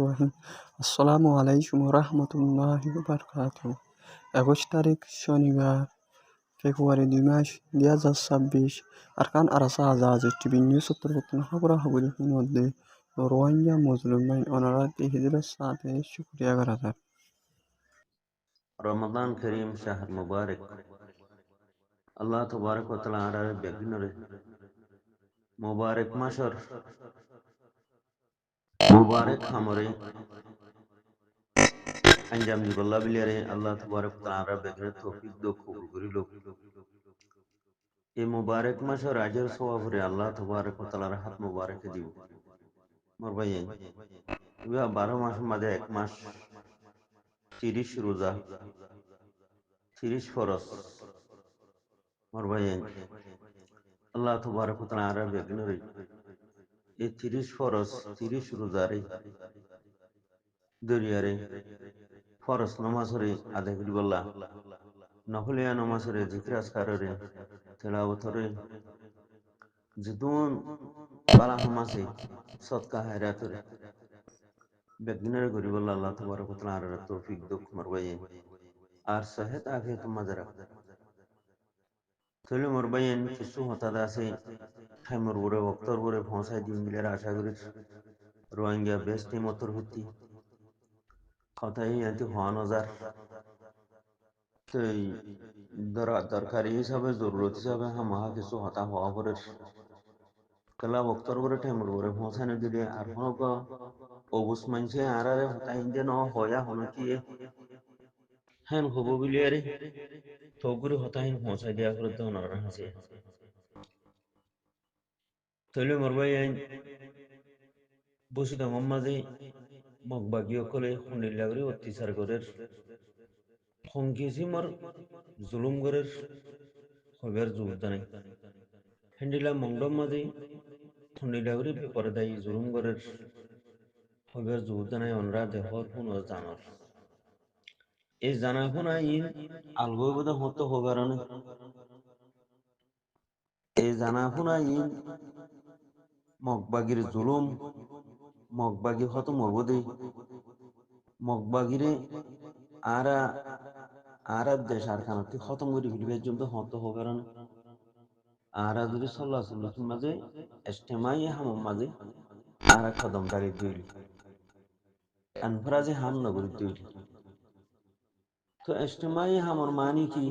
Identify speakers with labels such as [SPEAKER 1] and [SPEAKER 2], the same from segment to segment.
[SPEAKER 1] রহিম আসসালামু আলাইকুম রহমতুল্লাহ দুই মাস, দুই হাজার ছাব্বিশ, আরকান আরাসা আজাজ টিভি নিউজ সত্তরবর্তন রোহিঙ্গা
[SPEAKER 2] মজলুম মোবারক মাসর মুবারক খামরে। আঞ্জাম দিবল্লা বিলিয়ারে আল্লাহ তবারক তাআলা আর বেগিনের তৌফিক দো কবুল করিল। এই মুবারক মাসর আজর সওয়াবরে আল্লাহ তবারক তাআলার হাত মুবারক দিব মোর ভাই ইয়া বারো মাস মাঝে এক মাস তিরিশ রোজা, তিরিশ ফরস মোর ভাই আল্লাহ তবারক তাআলা আর বেগিনরে এই তিরিশ ফরস তিরিশ রোজারে দরিয়ারে ফরস নমাজরে আদায় করি বললা নফলিয়া নমাজরে জিকির আসকারে তেলাওতরে জিতুন বালা হমাসে সৎকা বললা আল্লাহ ও তাআলা আর তৌফিক দুঃখ আর মাজারা তৈলে মরবাইন কিছু হতাদ আছে খাইমর বরে বক্তর বরে ফসাই দিন মিলের আশা করি রোহিঙ্গা বেশ মতর ভিত্তি কথাই এতে হওয়া নজার তো এই দরকারি হিসাবে জরুরত হিসাবে হামাহা কিছু হতা হওয়া পরে কেলা বক্তর বরে ঠাইমর বরে ফসাই দিলে আর হনক অবুস মানছে আর আরে হতা ইন্দে ন হয়া হন কি হ্যান হব বিলিয়ারে ওনারা হাসে তৈলে মরবাই আইন বসে দামার মাঝে মগবাগীয় কলে খুনির লাগরে অত্যাচার করের খঙ্কিয়েছি মর জুলুম করের হইবার যোগদানে হ্যান্ডিলা মংডম মাঝে খুনির লাগরে পেপারে দায়ী জুলুম করের হইবার যোগদানে অনরা দেহর পুনঃ জানর এই জানা জানাশোনা ইন আলগৈ বোধ হতো হবার এই জানাশোনা ইন মগবাগির জুলুম, মগবাগি হত মরবদে মগবাগিরে আরা আরা দেশ আর খানাতে খতম করে ফেলবে জন্য হত হবার আরা যদি সল্লা সল্লুর মাঝে এস্টেমাই হামম মাঝে আরা কদম দাঁড়িয়ে দইলি আনফরাজে হাম নগরী দইলি তো এস্টেমাই হামর মানি কি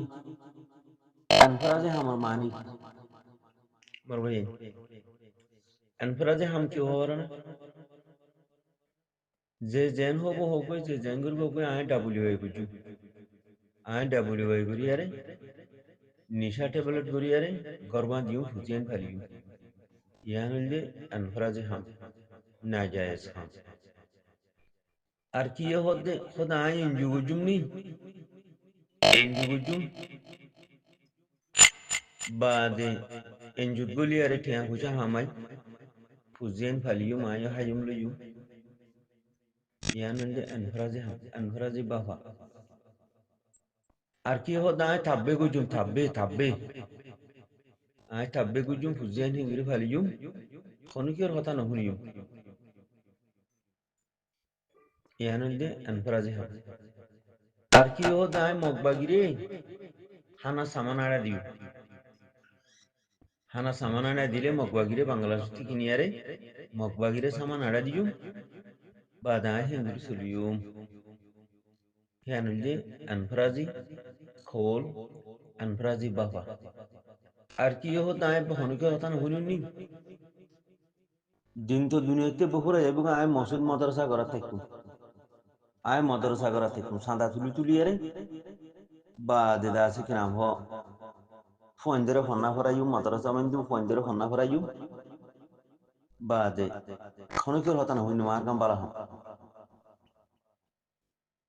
[SPEAKER 2] আনফরাজে হামর মানি কি বলবাই আনফরাজে হাম কি হওয়ার না যে জেন হব হোক যে জেন করব হোক আই ডাব্লিউ আই বুঝু আই ডাব্লিউ আই করি আরে নিশা ট্যাবলেট করি আরে গরবা দিও ফুজিয়ান ফালিও ইয়ান হইলে আনফরাজে হাম না জায়েজ হাম আর কি হদে খোদা আই ইনজু জুমনি enjugujum baade enjut goli are tiya kucha hamai fuzien faliyu mayo hayum luyu yanunde anfrazi ham anfrazi bafa আর কি হো দায় থাব্বে গুজুম থাব্বে থাব্বে আয় থাব্বে গুজুম ফুজিয়ান হিঙ্গিরি ফালিয়ুম খনুকির হতা নহুনিয়ুম ইয়ানুলদে আনফরাজি হাম আর কি ও দায় মগবাগিরে হানা সামানাড়া দিও হানা সামানাড়া দিলে মগবাগিরে বাংলাদেশ থেকে নিয়ারে মগবাগিরে সামান আড়া দিও বা দায় খোল বাবা আর কি ও দায় দিন তো দুনিয়াতে বহুরা এবং আয় মসজিদ মাদ্রাসা করা থাকুন আয় মাদ্রাসা করা থাকুন সাদা তুলি তুলি আরে বা দেদা আছে কিনাম হ? ফয়েন্দের ফন্না ফরাইও মাদ্রাসা মাইন্দু ফয়েন্দের ফন্না ফরাইও বা দে খনকের হতান হইনি মার কাম বালা হম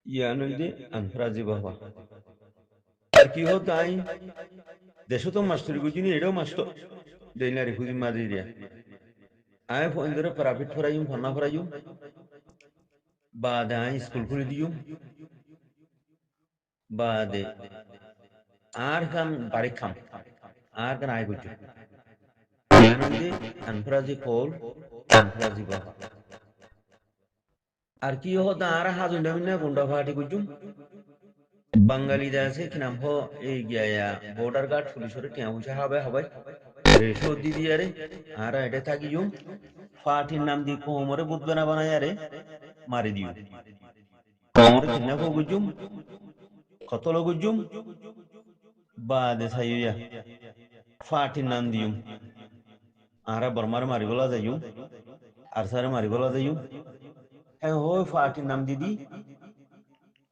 [SPEAKER 2] ইয়ানুলদি আনফরাজি বাবা। আর কি হতো আই দেশো তো মাস্টার গুজিনি এটাও মাস্টার দেইনারি খুঁজি মারি দিয়া। আয় ফয়েন্দের প্রাইভেট ফরাইও ফন্না ফরাইও বাদে স্কুল খুলে দিও। বাদে আর কাম বাড়ি খাম। আর কান আয় বুঝু আনন্দে আনফরাজি কল এনফ্রাজি বাবা। আর কি হতো আর হাজুন্ডা মিনা গুন্ডা ফাটি গুজুম বাঙালিরা আছে, কি নাম এই গিয়া বর্ডার গার্ড পুলিশের টিয়া পয়সা হবে হবে। রেশো দি দিয়ে আর এটা থাকি জুম ফাটির নাম দি কোমরে বুধবে না বানায় আরে। মারি দিও। কোমরে কিনা কো গুজুম কতলো গুজুম? বাদে সাইয়া ফাটির নাম দিউম আরা বর্মার মারিবলা যাইম আর সারে মারিবলা যাইম হ্যাঁ হই ফাটির নাম দিদি।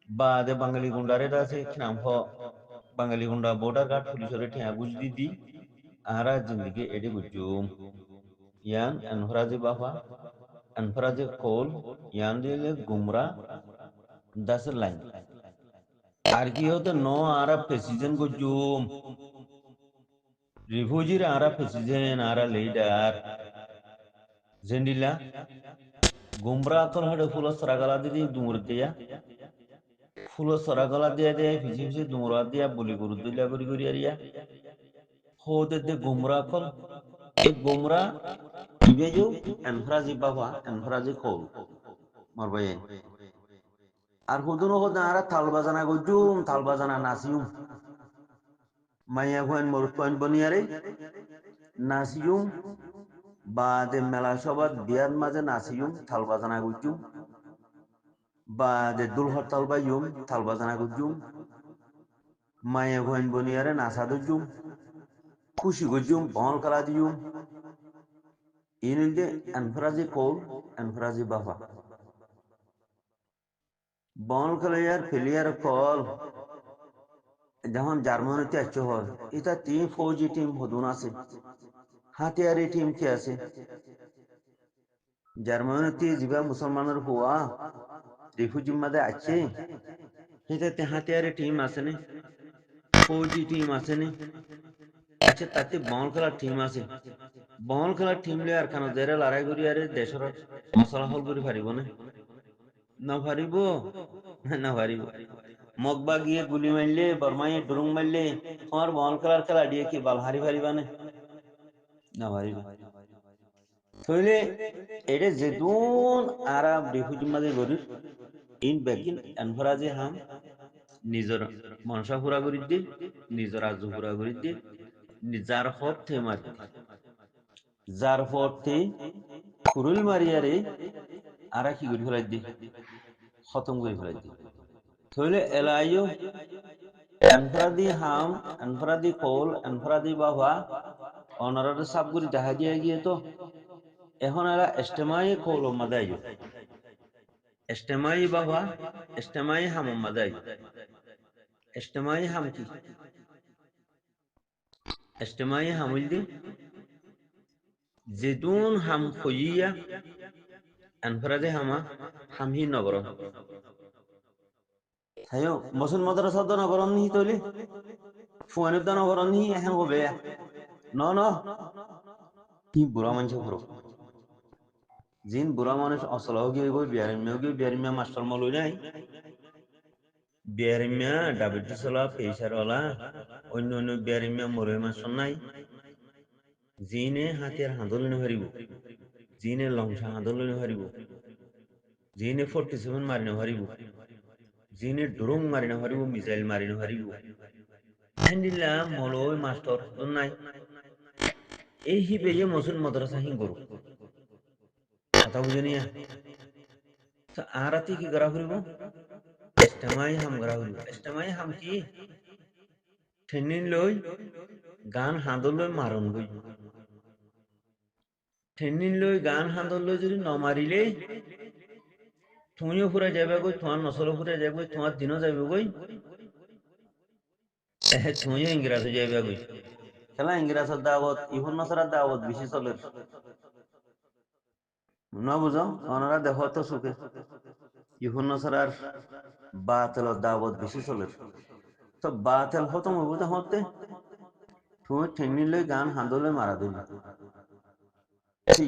[SPEAKER 2] বাদে বাঙালি গুন্ডারে আছে নাম হ? বাঙালি গুন্ডা বর্ডার গার্ড পুলিশের ঠিয়া বুঝ দিদি। আরা জিন্দিগি এডি বুঝুম ইয়ান আনফরাজি বাফা কোল ইয়ান দিলে গুমরা দাস লাইন আর কি হতো ন আরা প্রেসিডেন্ট গুজুম রিফিউজির আরা প্রেসিডেন্ট আরা লিডার জেন্ডিলা গুমরা কল হড়ে ফুল সরাগালা দিদি দুমুর দিয়া ফুল সরাগালা দিয়া দিয়া ফিসি ফিসি দুমুরা দিয়া বলি গরু দিলা করি করি আরিয়া হোদে দে গুমরা কল এ গুমরা ইবেজু এনফরাজি বাবা এনফরাজি কল মারবাই আর হুদুনো হদা আরা তাল বাজানা গজুম তাল বাজানা নাসিউম মাইয়া ভয়েন মরুত পয়েন্ট বনিয়ারে নাসিউম বাদে মেলা সবাত বিয়ার মাঝে নাসিউম থাল বাজানা গুজুম। বাদে দুল হরতাল বাইম থাল বাজানা গুজুম। মায়ে ভয়েন বনিয়ারে নাসা দুজুম। খুশি গুজুম বহল কালা দিউম ইনিল এনফরাজি কৌল এনফরাজি বাবা বহল কালাইয়ার ফেলিয়ার কল যখন জার্মানিতে আসছে হল এটা টিম ফৌজি টিম হদুন আছে হাতিয়ারি টিম কি আছে জার্মানিতে যিবা মুসলমানের হুয়া রিফিউজি মাঝে আছে সেটাতে হাতিয়ারি টিম আছে নে ফৌজি টিম আছে নে আচ্ছা তাতে বল খেলার টিম আছে বল খেলার টিম লে আর কেন জেরে লড়াই করি আরে দেশের মশলা হল করে পারিব না না পারিব না পারিব মগবা গিয়ে গুলি মারলে বর্মাইয়ে ডুরুং মারলে তোমার বহল খেলার খেলা দিয়ে কি বাল হারি পারিবা না না পারিব তাহলে এটা যেদুন আরাব রিফিউজি মাঝে গরিব ইন বেগিন এনফরাজে হাম নিজের মনসা পুরা করি দি নিজের আজু পুরা করি দি যার হপ থে মারি যার পরতে কুরুল মারিয়ারে আর কি করে ফেলাই দি খতম করে ফেলাই দি তাহলে এলাইও এনফরাদি হাম, এনফরাদি কল, এনফরাদি বাবা অনারারে সাব করে দেখা দিয়ে গিয়ে তো, এখন এরা এস্টেমাই কল মাদাই। এস্টেমাই বাবা, এস্টেমাই হাম মাদাই। এস্টেমাই হাম কি? এস্টেমাই হামুল দি যেদুন হাম খইয়া আনফরাদে হামা হামহি নগর হায়ো মুসলমান মাদ্রাসা তো নগর নি তলি ফুয়ানের তো নগর নি এখন হবে ন ন কি বুড়া মানুষ পুরো জিন বুড়া মানুষ অসল গিয়ে গই বিয়ারিমিয়া গিয়ে বিয়ারিমিয়া মাস্টার মল নাই বিয়ারিমিয়া ডায়াবেটিস ওলা প্রেশার ওলা অন্য অন্য বিয়ারিমিয়া মরে মাস্টার নাই জিনে হাতিয়ার হাঁদলিনে হারিব। জিনে লংসা হাঁদলিনে হারিব। জিনে ফোর্টি সেভেন মারিনে হারিব। জিনে ড্রোং মারিনে হারিব, মিসাইল মারিনে হারিব। হ্যান্ডিলা মলই মাস্টার নাই। এই হিবে মসুল মাদ্রাসা হিং গরু কথা বুঝে নিয়া। আরাতি কি করা ফুরিব এস্টেমাই হাম করা ফুরিব এস্টেমাই হাম কি? ঠেনিন লই গান হাঁদল লই মারণ গই ঠেনিন লই গান হাঁদল যদি নমারিলে তুমিও ফুরে যাবে গই তোমার নসলও ফুরে যাবে গই তোমার দিনও যাবে গই তুমিও ইংরাজে যাবে গই খেলা ইংরাজের দাওয়াত ইহুন নসরার দাওয়াত বেশি চলে। না বুঝো ওনারা দেখো তো সুখে ইহুন নসরার বাতেল দাওয়াত বেশি চলে। তো বাতেল হতো বুঝে হতে তুমি ঠেনিলে গান হাঁদলে মারা দিলি।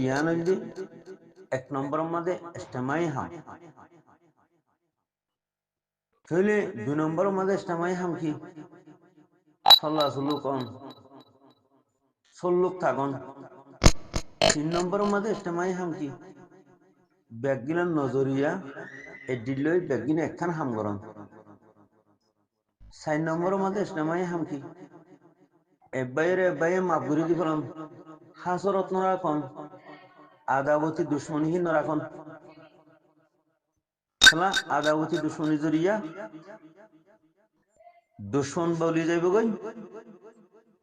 [SPEAKER 2] ইয়ান হইলি এক নম্বরের মধ্যে ইস্তেমাই হাম তাহলে দুই নম্বরের মধ্যে ইস্তেমাই হাম কি? সল্লা সুলুক অন সল্লুক থাকন তিন নম্বরের মধ্যে ইজতেমাই হাম কি? ব্যাগগিলার নজরিয়া এডিলই ব্যাগগিনে একখান হাম গরম চার নম্বরের মধ্যে ইজতেমাই হাম কি? এব্বাইয়ের এব্বাইয়ে মাফ করে দি ফেলাম হাসরত নরাখন আদাবতী দুশ্মনীহীন নরাখন খেলা আদাবতী দুশ্মনী জরিয়া দুশ্মন বলি যাইব গই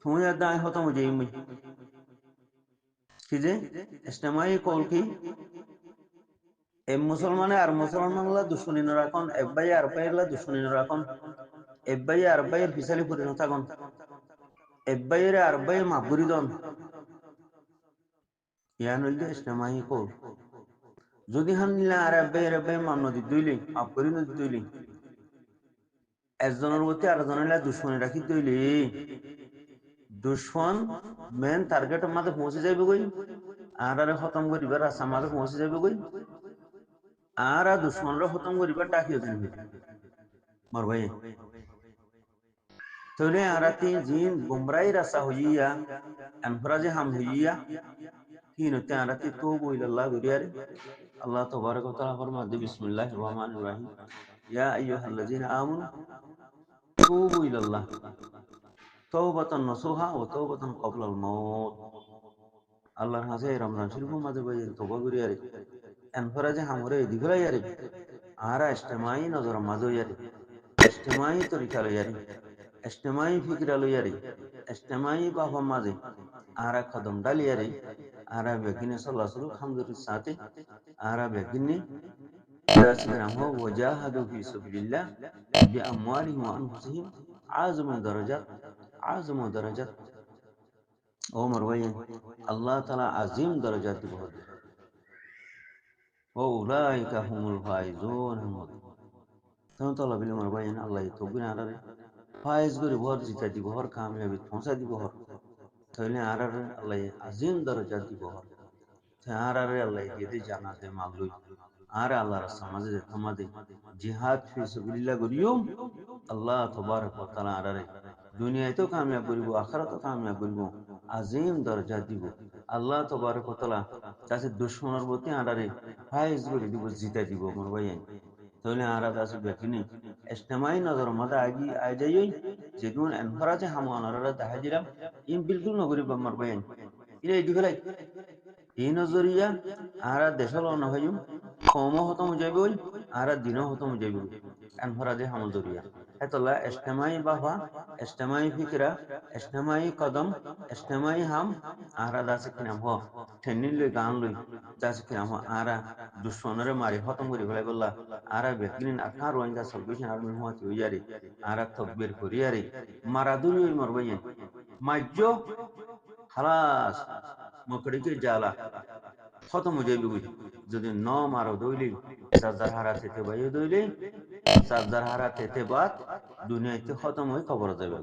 [SPEAKER 2] তুমি আর দায় হতম যাই মুই। কি যে? ইসলামাই কল কি? এ মুসলমানে আর মুসলমানগুলা দুশ্মনী নরাখন এব্বাই আর বাইরলা দুশ্মনী নরাখন এব্বাই আর বাইয়ের ফিসালি পরিণত থাকুন এব্বাইয়ের আর বাইয়ের মাফগুরি দন। ইয়ান হইলে ইসলামাই কল যদি হান নিলে আর এব্বাইয়ের এব্বাইয়ের মান নদী দুইলি মাফগুরি নদী দুইলি। একজনের প্রতি আরেকজনের দুশ্মনী রাখি দইলি। দুশ্মন মেন টার্গেটের মাঝে পৌঁছে যাইবে গই আর আরে খতম করিবার রাস্তার মাঝে পৌঁছে যাইবে গই আর আর দুশ্মনরা খতম করিবার ডাকিও জানবে মর ভাই তাহলে আর তিন জিন গুমরাই রাস্তা হইয়া এনফরাজে হাম হইয়া কি নতে আর তি তো বইলাল্লাহ গরিয়ারে আল্লাহ তবারক ওয়া তাআলা ফরমাতে বিসমিল্লাহির রহমানির রহিম ইয়া আইয়ুহাল্লাযিনা আমানু তুবু ইলাল্লাহ তওবাতান নসুহা ওয়া তওবাতান ক্বাবলাল মাউত আল্লাহর কাছে রমজান শরীফের মাঝে বই তওবা করি আরে এনফরাজে হামরে দিগলাই আরে আরা ইজতিমাই নজর মাঝে আরে ইজতিমাই তরিকা লই আরে ইজতিমাই ফিকরা লই আরে ইজতিমাই বাবা মাঝে আরা কদম ডালি আরে আরা বেগিনে সাল্লাল্লাহু আলাইহি হামদুলিল্লাহ সাথে আরা বেগিনে দাসগ্রাম হো ওয়াজাহাদু ফি সাবিলিল্লাহ বিআমওয়ালিহিম ওয়া আনফুসিহিম আযমু দারাজাত আযমু দারাজাত ও মারওয়াই আল্লাহ তাআলা আজিম দরজা দিব ও উলাইকা হুমুল ফাইজুন হামদ তখন তো লাবিল মারওয়াই আল্লাহ তো গুনা আরে ফাইজ করে ভর জিতা দিব, হর কামিয়াবি পৌঁছা দিব হর। তাহলে আর আল্লাহ আজিম দরজা দিব হর। আর আরে আল্লাহ দিয়ে জানা দে মাগলুই আর আল্লাহর সমাজে যেতে মাদে জিহাদ ফি সাবিলিল্লাহ করিও আল্লাহ তবারক ওয়া তাআলা আরে দুনিয়াতেও কামিয়াব করিব আখিরাতেও কামিয়াব করিব, আজিম দরজা দিব। আল্লাহ তবারক ওয়া তাআলা তাছে দুশমনের প্রতি আড়ারে ফাইজ করে দিব, জিতা দিব, মোর ভাই তাহলে আরা দাসে বেকিনি মাদা আগি আই যাই যেগুন এনফরাজে হামু আনারা দেখা দিলাম ইম বিলকুল নগরি মোর ভাই ইরে এদি ফেলাই এই নজরিয়া আরা দেশল না হইম কম হতম যাইব আরা দিন হতম যাইব এনফরাজে হামু জরিয়া এতলা ইজতিমাই বাহা ইজতিমাই ফিকরা ইজতিমাই কদম ইজতিমাই হাম, আরা দাসে কিনাম হ ঠেনিল লই গান লই দাসে কিনাম হ আরা দুশ্মনরে মারি খতম করি ফেলাই বললা, আরা বেকিন আখার রোহিঙ্গা সলভেশন আর্মি হুয়াতি হইয়ারে, আরা তকবীর করিয়ারে, মারা দুই মরবাইয়েন মাজ্য খালাস মকড়িকে জালা খতম হয়ে বুঝি। যদি ন মারো দইলি হারা দইলি সাজদার হারা তেতে বাদ দুনিয়াতে খতম হয়ে খবর যাবে